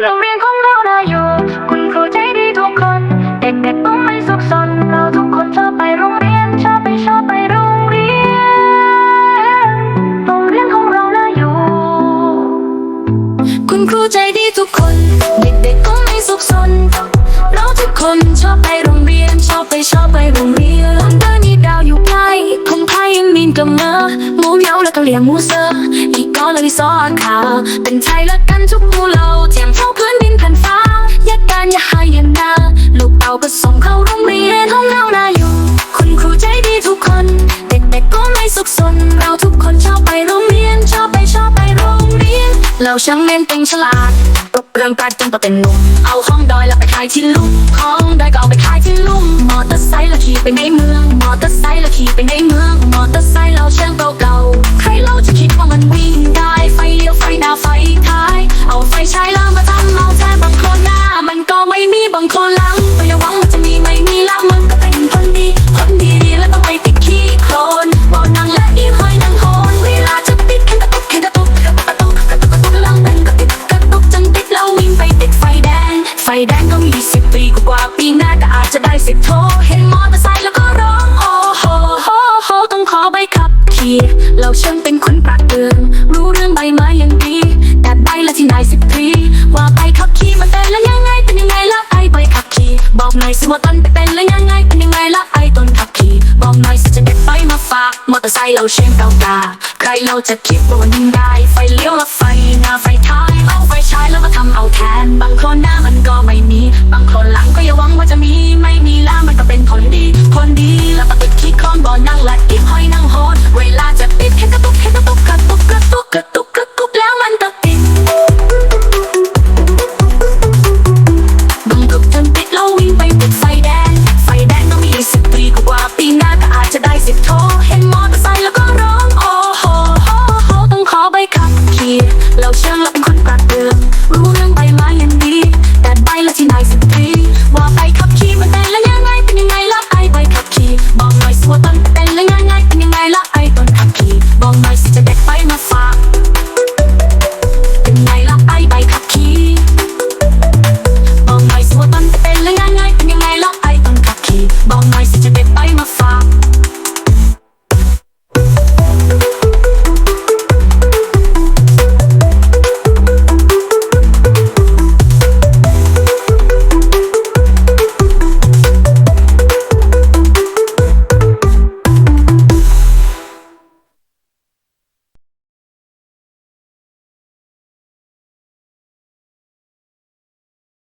โรงเรียนของเราน่าอยู่ คุณครูใจดีทุกคน เด็กๆต้องไม่สุขสน เราทุกคนชอบไปโรงเรียน ชอบไปชอบไปโรงเรียน โรงเรียนของเราน่าอยู่ คุณครูใจดีทุกคน เด็กๆก็ไม่สุขสน เราทุกคนชอบไปโรงเรียน ชอบไปชอบไปโรงเรียนวันเดอร์นี่ดาวอยู่ใกล้คงพายังมีนกับเมอหมูเหมียวแล้วก็ เลี้ยงมูเซอร์อีกก็เลยซอสขาวเป็นไทยละกันทุกหมู่เราเทียมเท่าพื้นดินแผ่นฟ้ายัดการอย่าให้ยันดาลูกเต่าก็ส่งเข้าโรงเรียนห้องเรานาอยู่ คุณครูใจดีทุกคน เด็กๆก็ไม่สุขสน เราทุกคนชอบไปโรงเรียนชอบไปชอบไปโรงเรียน เราช่างเน้นเต็งฉลาดตบเรื่องการจนต่อเป็นหนุ่มเอาห้องดอยแล้วไปขายที่ลุ่มห้องดอยก็เอาไปขายที่ลุ่มมอเตอร์ไซค์เราขี่ไปในเมือง มอเตอร์ไซค์เราขี่ไปในเมือง มอเตอร์ไซค์เราเชื่องเก่า ไม่มีบางคนหลังก็อย่าหวังมันจะมีไม่มีแล้วมันก็เป็นคนดี คนดีแล้วต้องไปติดขี้โคลนบอกนางและอีหอยนางโหนเวลาจะติดแค่กระตุกแค่กระตุกกระตุกกระตุกกระตุกแล้วมันก็ติดกระตุกจนติดแล้ววิ่งไปติดไฟแดง ไฟแดงก็มีสิบปีกว่าปีหน้าก็อาจจะได้สิบโทเห็นมอเตอร์ไซค์แล้วก็ร้องโอ้โหโหโหต้องขอใบขับขี่เราช่างเป็นคนปราดเปรื่องรู้เรื่องใบไม้ ใส่เราเช่นเก่ากาใครเราจะคิดว่ามันยิ่งได้ไฟเลี้ยวและไฟหน้าไฟ